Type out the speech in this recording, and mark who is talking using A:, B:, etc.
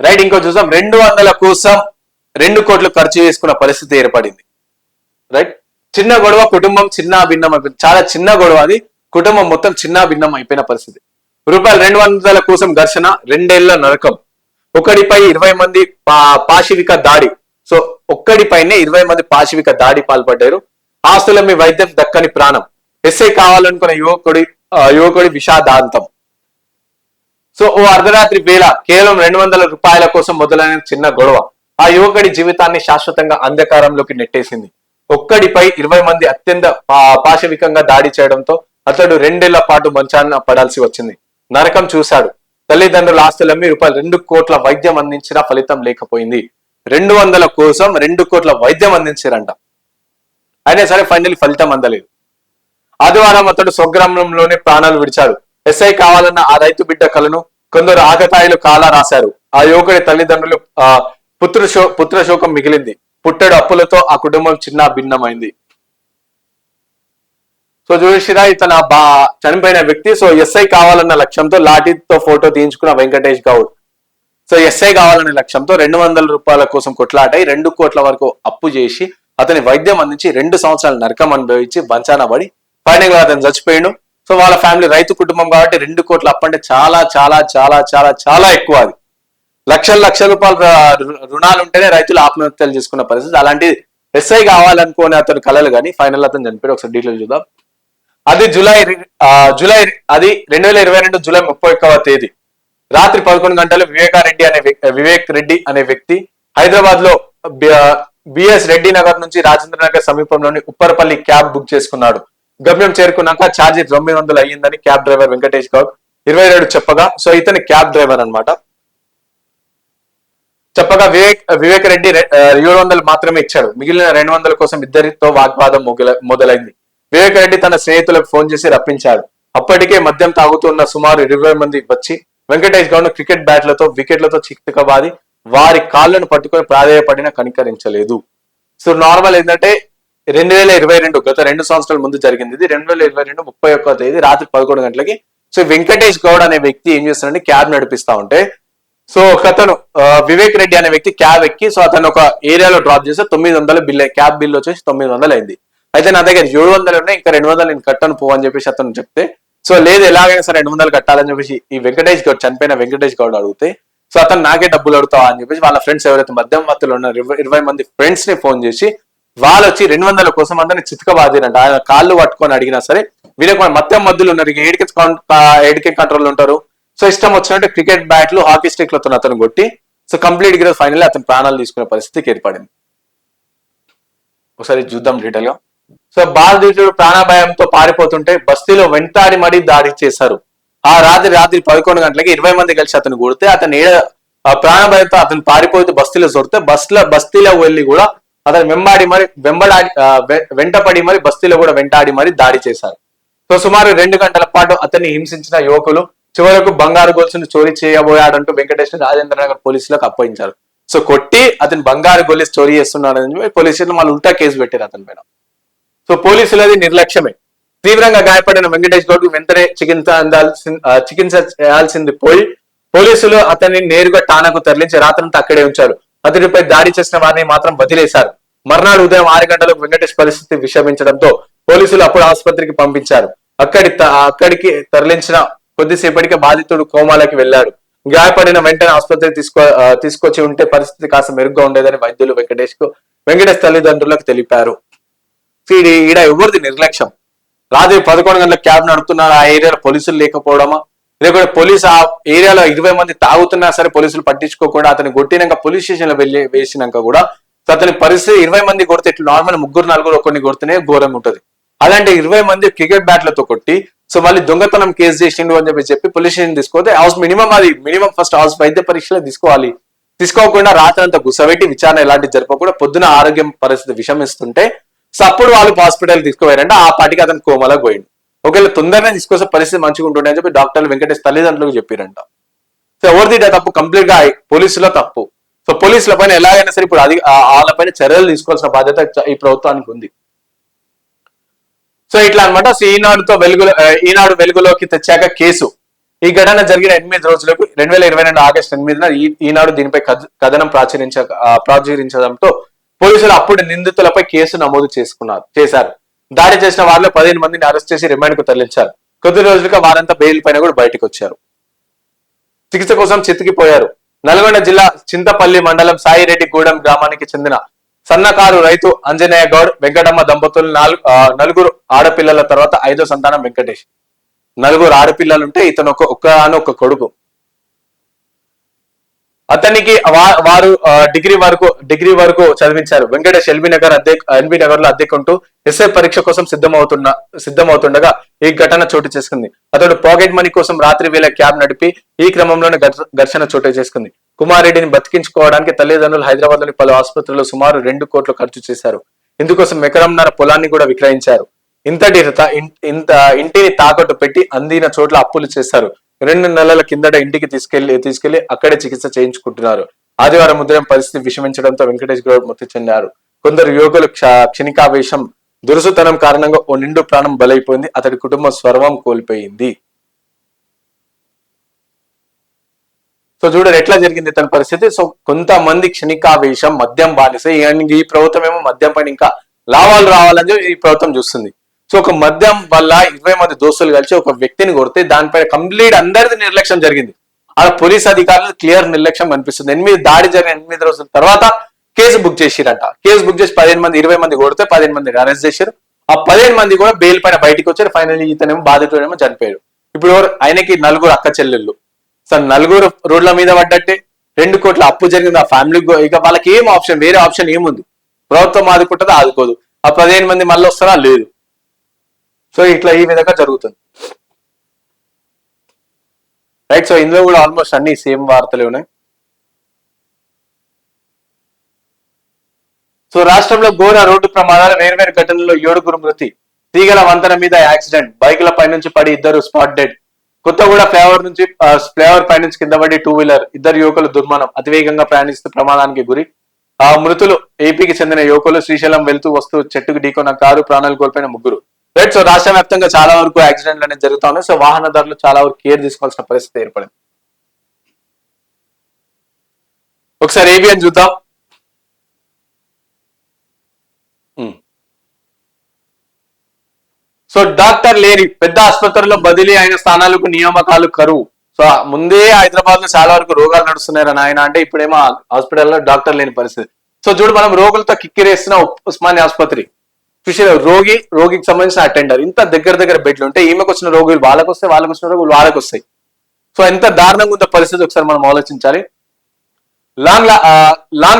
A: Right ఇంకో చూసాం రెండు వందల కోసం రెండు కోట్లు ఖర్చు చేసుకున్న పరిస్థితి ఏర్పడింది. రైట్ చిన్న గొడవ కుటుంబం చిన్న భిన్నం అయిపోయింది చాలా చిన్న గొడవ అది. కుటుంబం మొత్తం చిన్న భిన్నం అయిపోయిన పరిస్థితి. రూపాయలు రెండు వందల కోసం ఘర్షణ రెండేళ్ళ నరకం. ఒకడిపై ఇరవై మంది పా- పాశవిక దాడి. సో ఒక్కడిపైనే ఇరవై మంది పాశవిక దాడి పాల్పడ్డారు. ఆస్తుల మీ వైద్యం దక్కని ప్రాణం. ఎస్ఐ కావాలనుకున్న యువకుడి యువకుడి విషాదాంతం. సో ఓ అర్ధరాత్రి వేళ కేవలం రెండు వందల రూపాయల కోసం మొదలైన చిన్న గొడవ. ఆ యువకుడి జీవితాన్ని శాశ్వతంగా అంధకారంలోకి నెట్టేసింది. ఒక్కడిపై ఇరవై మంది అత్యంత పా- పాశవికంగా దాడి చేయడంతో అతడు రెండేళ్ళ పాటు మంచాన పడాల్సి వచ్చింది. నరకం చూశాడు. తల్లిదండ్రుల ఆస్తులమ్మి రూపాయలు రెండు కోట్ల వైద్యం అందించినా ఫలితం లేకపోయింది. రెండు వందల కోసం రెండు కోట్ల వైద్యం అందించారంట. అయినా సరే ఫైనల్ ఫలితం అందలేదు. ఆదివారం అతడు స్వగ్రామంలోనే ప్రాణాలు విడిచాడు. ఎస్ఐ కావాలన్న ఆ రైతు బిడ్డ కలను కొందరు ఆకతాయిలు కాలా రాశారు. ఆ యువకుడి తల్లిదండ్రులు ఆ పుత్ర శో పుత్ర శోకం మిగిలింది. పుట్టడు అప్పులతో ఆ కుటుంబం చిన్న భిన్నమైంది. సో చూసిరా ఇతను బా చనిపోయిన వ్యక్తి. సో ఎస్ఐ కావాలన్న లక్ష్యంతో లాఠీతో ఫోటో తీయించుకున్న వెంకటేష్ గౌడ్. సో ఎస్ఐ కావాలనే లక్ష్యంతో రెండు వందల రూపాయల కోసం కొట్లాటై రెండు కోట్ల వరకు అప్పు చేసి అతని వైద్యం అందించి రెండు సంవత్సరాలు నరకం అనుభవించి వంచాన పడి ఫైనల్గా అతను చచ్చిపోయాడు. సో వాళ్ళ ఫ్యామిలీ రైతు కుటుంబం కాబట్టి రెండు కోట్లు అప్పంటే చాలా చాలా చాలా చాలా చాలా ఎక్కువ అది. లక్షల లక్షల రూపాయలు రుణాలు ఉంటేనే రైతులు ఆత్మహత్యలు చేసుకున్న పరిస్థితి. అలాంటి ఎస్ఐ కావాలనుకునే అతను కలలు కానీ ఫైనల్ అతను చనిపోయాడు. ఒకసారి డీటెయిల్ చూద్దాం. అది జూలై జూలై అది రెండు వేల ఇరవై రెండు జూలై ముప్పై ఒక్కవ తేదీ. రాత్రి పదకొండు గంటలు వివేకారెడ్డి అనే వివేక్ రెడ్డి అనే వ్యక్తి హైదరాబాద్లో బిఎస్ రెడ్డి నగర్ నుంచి రాజేంద్ర నగర్ సమీపంలోని ఉప్పరపల్లి క్యాబ్ బుక్ చేసుకున్నాడు. గమ్యం చేరుకున్నాక ఛార్జీ తొమ్మిది వందలు అయ్యిందని క్యాబ్ డ్రైవర్ వెంకటేష్ గౌడ్. ఇరవై ఏడు చెప్పగా సో ఇతని క్యాబ్ డ్రైవర్ అన్నమాట. చెప్పగా వివేక్ వివేక్ రెడ్డి ఏడు వందలు మాత్రమే ఇచ్చాడు. మిగిలిన రెండు వందల కోసం ఇద్దరితో వాగ్వాదం మొదలైంది. వివేక్ రెడ్డి తన స్నేహితులకు ఫోన్ చేసి రప్పించాడు. అప్పటికే మద్యం తాగుతున్న సుమారు ఇరవై మంది వచ్చి వెంకటేష్ గౌడ్ క్రికెట్ బ్యాట్లతో వికెట్లతో చిక్కబాది వారి కాళ్ళను పట్టుకొని ప్రాధాయపడిన కనికరించలేదు. సో నార్మల్ ఏంటంటే రెండు వేల ఇరవై రెండు గత రెండు సంవత్సరాల ముందు జరిగింది ఇది. రెండు వేల ఇరవై రెండు ముప్పై ఒక్క తేదీ రాత్రి పదకొండు గంటలకి. సో వెంకటేష్ గౌడ్ అనే వ్యక్తి ఏం చేస్తాడంటే క్యాబ్ నడిపిస్తా ఉంటే. సో ఒకతను వివేక్ రెడ్డి అనే వ్యక్తి క్యాబ్ ఎక్కి సో అతను ఒక ఏరియాలో డ్రాప్ చేస్తే తొమ్మిది వందల బిల్ క్యాబ్ బిల్ వచ్చేసి తొమ్మిది వందలు అయింది. అయితే నా దగ్గర ఏడు వందలు ఉన్నాయి ఇంకా రెండు వందలు నేను కట్టను పో అని చెప్పేసి అతను చెప్తే. సో లేదు ఎలాగైనా సరే రెండు వందలు కట్టాలని చెప్పేసి ఈ వెంకటేష్ గౌడ్ చనిపోయిన వెంకటేష్ గౌడ్ అడిగితే సో అతను నాకే డబ్బులు అడుగుతావా అని చెప్పేసి వాళ్ళ ఫ్రెండ్స్ ఎవరైతే మధ్యవర్తులు ఉన్నారు ఇరవై- ఇరవై మంది ఫ్రెండ్స్ని ఫోన్ చేసి వాళ్ళు వచ్చి రెండు వందల కోసం అందరిని చితకబాదిరంట. ఆయన కాళ్ళు పట్టుకొని అడిగినా సరే వీళ్ళకి మన మధ్య మధ్యలో ఉన్నారు. ఇక ఏడికి ఏడికే కంట్రోల్ ఉంటారు. సో ఇష్టం వచ్చినట్టు క్రికెట్ బ్యాట్లు హాకీ స్టిక్లతో అతను కొట్టి సో కంప్లీట్గా ఫైనల్ అతను ప్రాణాలు తీసుకునే పరిస్థితికి ఏర్పడింది. ఒకసారి చూద్దాం డీటెయిల్గా. సో బాధితుడు ప్రాణభయంతో పారిపోతుంటే బస్తీలో వెంటాడి మరీ దాడి చేశారు. ఆ రాత్రి రాత్రి పదకొండు గంటలకి ఇరవై మంది కలిసి అతను కొడితే అతను ఏడ ప్రాణభయంతో అతను పారిపోతూ బస్తీలో దొరికితే బస్సులో బస్తీలో వెళ్ళి కూడా అతను వెంబాడి మరి వెంబడాడి వెంటపడి మరి బస్తీలో కూడా వెంటాడి మరి దాడి చేశారు. సో సుమారు రెండు గంటల పాటు అతన్ని హింసించిన యువకులు చివరకు బంగారు గొలుసును చోరీ చేయబోయాడంటూ వెంకటేష్ రాజేంద్ర నగర్ పోలీసులకు అప్పగించారు. సో కొట్టి అతను బంగారు గొలుసు చోరీ చేస్తున్నాడని చెప్పి పోలీసులు మళ్ళీ ఉల్టా కేసు పెట్టారు అతని పైన సో పోలీసులది నిర్లక్ష్యమే. తీవ్రంగా గాయపడిన వెంకటేష్ గౌడ్ వెంటనే చికిత్స అందాల్సింది చికిత్స చేయాల్సింది పోయి పోలీసులు అతన్ని నేరుగా టానాకు తరలించి రాత్రంతా అక్కడే ఉంచారు. అతడిపై దాడి చేసిన వారిని మాత్రం వదిలేశారు. మర్నాడు ఉదయం ఆరు గంటలకు వెంకటేష్ పరిస్థితి విషమించడంతో పోలీసులు అప్పుడు ఆసుపత్రికి పంపించారు. అక్కడి అక్కడికి తరలించిన కొద్దిసేపటికి బాధితుడు కోమాలకి వెళ్ళాడు. గాయపడిన వెంటనే ఆసుపత్రికి తీసుకో తీసుకొచ్చి ఉంటే పరిస్థితి కాస్త మెరుగ్గా ఉండేదని వైద్యులు వెంకటేష్కు వెంకటేష్ తల్లిదండ్రులకు తెలిపారు. ఈడ ఈడ ఎవరిది నిర్లక్ష్యం? రాత్రి పదకొండు గంటల క్యాబ్ నడుపుతున్నారు. ఆ ఏరియాలో పోలీసులు లేకపోవడమా? లేకపోతే పోలీసు ఆ ఏరియాలో ఇరవై మంది తాగుతున్నా సరే పోలీసులు పట్టించుకోకుండా అతను కొట్టినాక పోలీస్ స్టేషన్లో వెళ్ళి వేసినాక కూడా అతని పరిస్థితి ఇరవై మంది కొడితే ఇట్లా నార్మల్ ముగ్గురు నలుగురు కొన్ని కొడితేనే ఘోరంగా ఉంటుంది. అలాంటి ఇరవై మంది క్రికెట్ బ్యాట్లతో కొట్టి సో మళ్ళీ దొంగతనం కేసు చేసిండు అని చెప్పి చెప్పి పోలీస్ స్టేషన్ తీసుకోతే హౌస్ మినిమం అది మినిమం ఫస్ట్ హౌస్ వైద్య పరీక్షలు తీసుకోవాలి. తీసుకోకుండా రాత్రి అంతా గుసబెట్టి విచారణ ఎలాంటి జరపకుండా పొద్దున ఆరోగ్యం పరిస్థితి విషమిస్తుంటే సో అప్పుడు వాళ్ళు హాస్పిటల్ తీసుకుపోయారంటే ఆ పాటికి అతను కోమలకు పోయిండు. ఒకవేళ తొందరగా తీసుకొస్తే పరిస్థితి మంచిగా ఉంటుండే అని చెప్పి డాక్టర్లు వెంకటేష్ తల్లిదండ్రులకు చెప్పారంట. సో ఎవరిది తప్పు? కంప్లీట్గా పోలీసుల తప్పు. సో పోలీసుల పైన ఎలాగైనా సరే ఇప్పుడు అది వాళ్ళపైన చర్యలు తీసుకోవాల్సిన బాధ్యత ఈ ప్రభుత్వానికి ఉంది. సో ఇట్లా అనమాట సో ఈనాడుతో వెలుగులో ఈనాడు వెలుగులోకి తెచ్చాక కేసు. ఈ ఘటన జరిగిన ఎనిమిది రోజులకు రెండు వేల ఇరవై రెండు ఆగస్టు ఎనిమిదిన ఈనాడు దీనిపై కథ- కథనం ప్రాచురించ ప్రాచురించడంతో పోలీసులు అప్పుడు నిందితులపై కేసు నమోదు చేసుకున్నారు చేశారు. దాడి చేసిన వారిలో పదిహేను మందిని అరెస్ట్ చేసి రిమాండ్కు తరలించారు. కొద్ది రోజులుగా వారంతా బెయిల్ పైన కూడా బయటకు వచ్చారు చికిత్స కోసం చితికిపోయారు. నల్గొండ జిల్లా చింతపల్లి మండలం సాయిరెడ్డి గూడెం గ్రామానికి చెందిన సన్నకారు రైతు అంజనేయ గౌడ్ వెంకటమ్మ దంపతులు నాలుగు నలుగురు ఆడపిల్లల తర్వాత ఐదో సంతానం వెంకటేష్. నలుగురు ఆడపిల్లలుంటే ఇతను ఒక ఒక్క అని ఒక కొడుకు. అతనికి వారు డిగ్రీ వరకు డిగ్రీ వరకు చదివించారు. వెంకటేష్ ఎల్బీ నగర్ అద్దె ఎల్బీ నగర్లో అద్దెకుంటూ ఎస్ఐ పరీక్ష కోసం సిద్ధమవుతున్న సిద్ధమవుతుండగా ఈ ఘటన చోటు చేసుకుంది. అతడు పాకెట్ మనీ కోసం రాత్రి వేళ క్యాబ్ నడిపి ఈ క్రమంలోనే ఘర్షణ చోటు చేసుకుంది. కుమారెడ్డిని బతికించుకోవడానికి తల్లిదండ్రులు హైదరాబాద్లోని పలు ఆసుపత్రుల్లో సుమారు రెండు కోట్లు ఖర్చు చేశారు. ఇందుకోసం ఎకరంన్నర పొలాన్ని కూడా విక్రయించారు. ఇంతటి ఇంత ఇంటిని తాకట్టు పెట్టి అందిన చోట్ల అప్పులు చేశారు రెండు నెలల కిందట ఇంటికి తీసుకెళ్ళి తీసుకెళ్ళి అక్కడే చికిత్స చేయించుకుంటున్నారు. ఆదివారం ఉదయం పరిస్థితి విషమించడంతో వెంకటేష్ గౌడ్ మృతి చెందారు. కొందరు యువకులు క్ష- క్షణికావేశం దురుసుతనం కారణంగా ఓ నిండు ప్రాణం బలైపోయింది. అతడి కుటుంబం స్వర్వం కోల్పోయింది. సో చూడండి ఎట్లా జరిగింది తన పరిస్థితి. సో కొంతమంది క్షణికావేశం మద్యం బానిస ఈ- ప్రభుత్వం ఏమో మద్యం పైన ఇంకా లాభాలు రావాలని ఈ ప్రభుత్వం చూస్తుంది. సో ఒక మద్యం వల్ల ఇరవై మంది దోస్తులు కలిసి ఒక వ్యక్తిని కొడితే దానిపైన కంప్లీట్ అందరిది నిర్లక్ష్యం జరిగింది. ఆ పోలీస్ అధికారులు క్లియర్ నిర్లక్ష్యం కనిపిస్తుంది. ఎనిమిది దాడి జరిగిన ఎనిమిది రోజుల తర్వాత కేసు బుక్ చేసిరంట. కేసు బుక్ చేసి పదిహేను మంది ఇరవై మంది కొడితే పదిహేను మంది అరెస్ట్ చేశారు. ఆ పదిహేను మంది కూడా బెయిల్ పైన బయటికి వచ్చారు. ఫైనల్లీ ఇతనేమో బాధితుడేమో చనిపోయాడు. ఇప్పుడు ఎవరు? ఆయనకి నలుగురు అక్క చెల్లెళ్ళు. సార్ నలుగురు రోడ్ల మీద పడ్డట్టే. రెండు కోట్ల అప్పు జరిగింది. ఆ ఫ్యామిలీ ఇక వాళ్ళకి ఏం ఆప్షన్ వేరే ఆప్షన్ ఏముంది? ప్రభుత్వం ఆదుకుంటుందో? ఆదుకోదు. ఆ పదిహేను మంది మళ్ళీ వస్తారా లేదు. సో ఇట్లా ఈ విధంగా జరుగుతుంది. రైట్ సో ఇందులో కూడా ఆల్మోస్ట్ అన్ని సేమ్ వార్తలే ఉన్నాయి. సో రాష్ట్రంలో ఘోర రోడ్డు ప్రమాదాలు వేర్వేరు ఘటనల్లో ఏడుగురు మృతి. తీగల వంతెన మీద యాక్సిడెంట్. బైకుల పై నుంచి పడి ఇద్దరు స్పాట్ డెడ్ కొత్తగూడ ఫ్లైఓవర్ నుంచి ఫ్లేవర్ ఫ్లైఓవర్ పై నుంచి కింద పడి టూ వీలర్ ఇద్దరు యువకులు దుర్మరణం. అతివేగంగా ప్రయాణిస్తూ ప్రమాదానికి గురి. ఆ మృతులు ఏపీకి చెందిన యువకులు శ్రీశైలం వెళ్తూ వస్తూ చెట్టుకు ఢీకొన్న కారు ప్రాణాలు కోల్పోయిన ముగ్గురు. రైట్ సో రాష్ట్ర వ్యాప్తంగా చాలా వరకు యాక్సిడెంట్లు అనేది జరుగుతా ఉన్నాయి. సో వాహనదారులు చాలా వరకు కేర్ తీసుకోవాల్సిన పరిస్థితి ఏర్పడింది. ఒకసారి ఏబిఎన్ చూద్దాం. Hmm. సో డాక్టర్ లేని పెద్ద ఆసుపత్రుల్లో బదిలీ అయిన స్థానాలకు నియామకాలు కరువు. సో ముందే హైదరాబాద్లో చాలా వరకు రోగాలు నడుస్తున్నాయి నాయన అంటే ఇప్పుడేమో హాస్పిటల్లో డాక్టర్ లేని పరిస్థితి. సో చూడు మనం రోగులతో కిక్కిరేస్తున్న ఉస్మానియా ఆసుపత్రి. చూసిన రోగి రోగికి సంబంధించిన అటెండర్ ఇంత దగ్గర దగ్గర బెడ్లు ఉంటే ఈమెకు వచ్చిన రోగులు వాళ్ళకు వస్తాయి వాళ్ళకు వచ్చిన రోగులు వాళ్ళకు వస్తాయి. సో ఎంత దారుణంగా ఉందో పరిస్థితి ఒకసారి మనం ఆలోచించాలి. Long long